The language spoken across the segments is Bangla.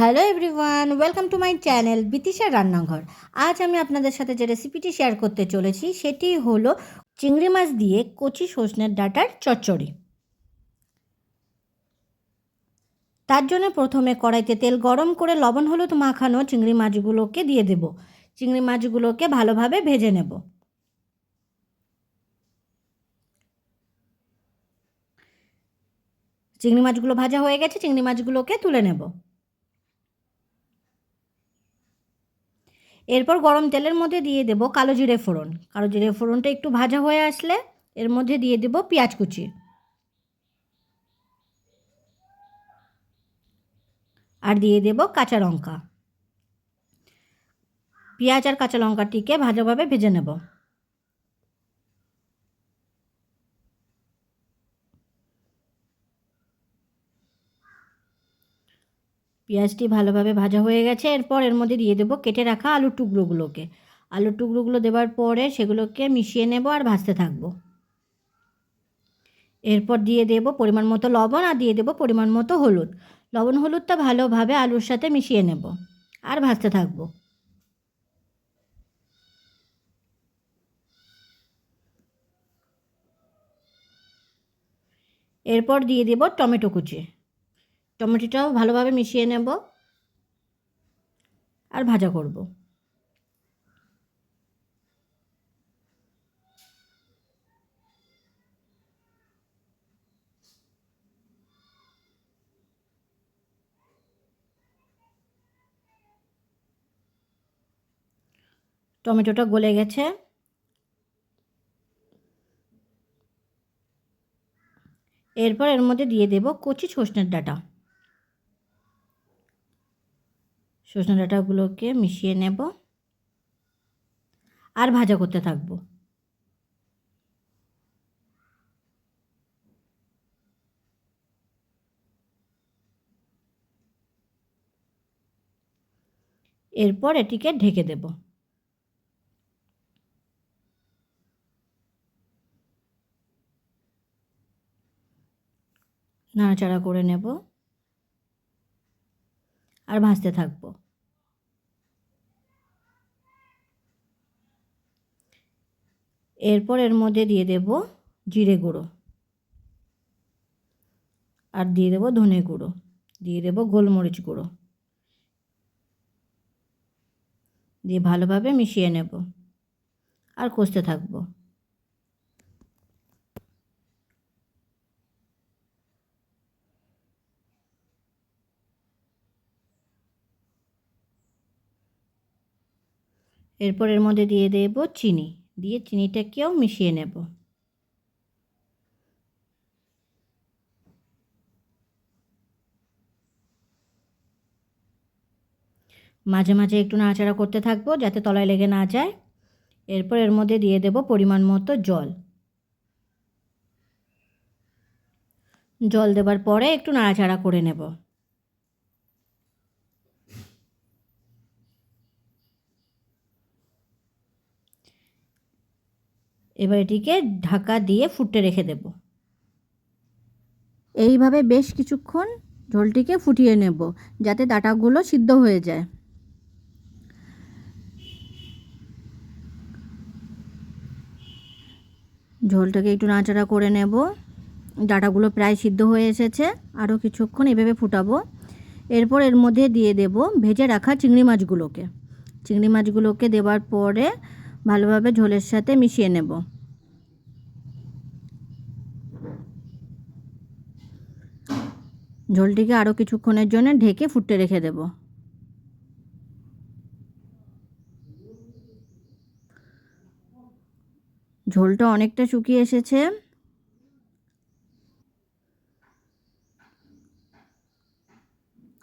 Hello everyone welcome to my channel বিতিশার রান্নাঘর আজ আমি আপনাদের সাথে যে রেসিপিটি শেয়ার করতে চলেছি, সেটি হলো চিংড়ি মাছ দিয়ে কচি সজনের ডাঁটার চচ্চড়ি। তার জন্য প্রথমে কড়াইতে তেল গরম করে লবণ, হলুদ মাখানো চিংড়ি মাছগুলোকে দিয়ে দেব। চিংড়ি মাছগুলোকে ভালোভাবে ভেজে নেব। চিংড়ি মাছগুলো ভাজা হয়ে গেছে, চিংড়ি মাছগুলোকে তুলে নেব। এরপর গরম তেলের মধ্যে দিয়ে দেব কালো জিরে ফোড়ন। কালো জিরে ফোড়নটা একটু ভাজা হয়ে আসলে এর মধ্যে দিয়ে দেব পেঁয়াজ কুচি। আর দিয়ে দেব কাঁচা লঙ্কা। পেঁয়াজ আর কাঁচা লঙ্কাটিকে ভালোভাবে ভেজে নেব। পেঁয়াজটি ভালোভাবে ভাজা হয়ে গেছে। এরপর এর মধ্যে দিয়ে দেবো কেটে রাখা আলুর টুকরোগুলোকে। আলুর টুকরোগুলো দেওয়ার পরে সেগুলোকে মিশিয়ে নেব আর ভাজতে থাকব। এরপর দিয়ে দেব পরিমাণ মতো লবণ আর দিয়ে দেব পরিমাণ মতো হলুদ। লবণ হলুদটা ভালোভাবে আলুর সাথে মিশিয়ে নেব আর ভাজতে থাকব। এরপর দিয়ে দেব টমেটো কুচি। টমেটোটাও ভালোভাবে মিশিয়ে নেব আর ভাজা করব। টমেটোটা গলে গেছে। এরপর এর মধ্যে দিয়ে দেব কচি সজনের ডাঁটা। সজনে ডাঁটাগুলোকে মিশিয়ে নেব। আর ভাজা করতে থাকব। এরপর এটিকে ঢেকে দেব। নাড়াচাড়া করে নেব। আর ভাজতে থাকব। এরপর এর মধ্যে দিয়ে দেব জিরে গুঁড়ো। আর দিয়ে দেব ধনে গুঁড়ো। দিয়ে দেব গোলমরিচ গুঁড়ো। দিয়ে ভালোভাবে মিশিয়ে নেব। আর কষতে থাকব। এরপর এর মধ্যে দিয়ে দেব চিনি। দিয়ে চিনিটাকেও মিশিয়ে নেব। মাঝে মাঝে একটু নাড়াচাড়া করতে থাকব যাতে তলায় লেগে না যায়। এরপর এর মধ্যে দিয়ে দেব পরিমাণ মতো জল। জল দেবার পরে একটু নাড়াচাড়া করে নেব। এবার এটিকে ঢাকা দিয়ে ফুটতে রেখে দেব। এইভাবে বেশ কিছুক্ষণ ঝোলটিকে ফুটিয়ে নেব যাতে ডাটাগুলো সিদ্ধ হয়ে যায়। ঝোলটাকে একটু নাড়াচাড়া করে নেব। ডাটাগুলো প্রায় সিদ্ধ হয়ে এসেছে। আরও কিছুক্ষণ এভাবে ফুটাবো। এরপর এর মধ্যে দিয়ে দেব ভেজে রাখা চিংড়ি মাছগুলোকে। চিংড়ি মাছগুলোকে দেওয়ার পরে ভালোভাবে ঝোলের সাথে মিশিয়ে নেব। ঝোলটিকে আরও কিছুক্ষণের জন্য ঢেকে ফুটতে রেখে দেব। ঝোলটা অনেকটা শুকিয়ে এসেছে।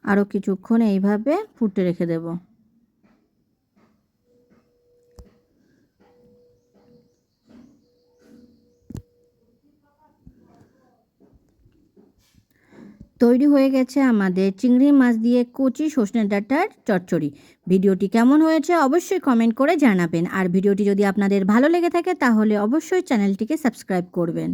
আরও কিছুক্ষণ এইভাবে ফুটতে রেখে দেবো। তৈরি হয়ে গেছে আমাদের চিংড়ি মাছ দিয়ে কচি সজনে ডাটার চচ্চড়ি। ভিডিওটি কেমন হয়েছে অবশ্যই কমেন্ট করে জানাবেন। আর ভিডিওটি যদি আপনাদের ভালো লেগে থাকে তাহলে অবশ্যই চ্যানেলটিকে সাবস্ক্রাইব করবেন।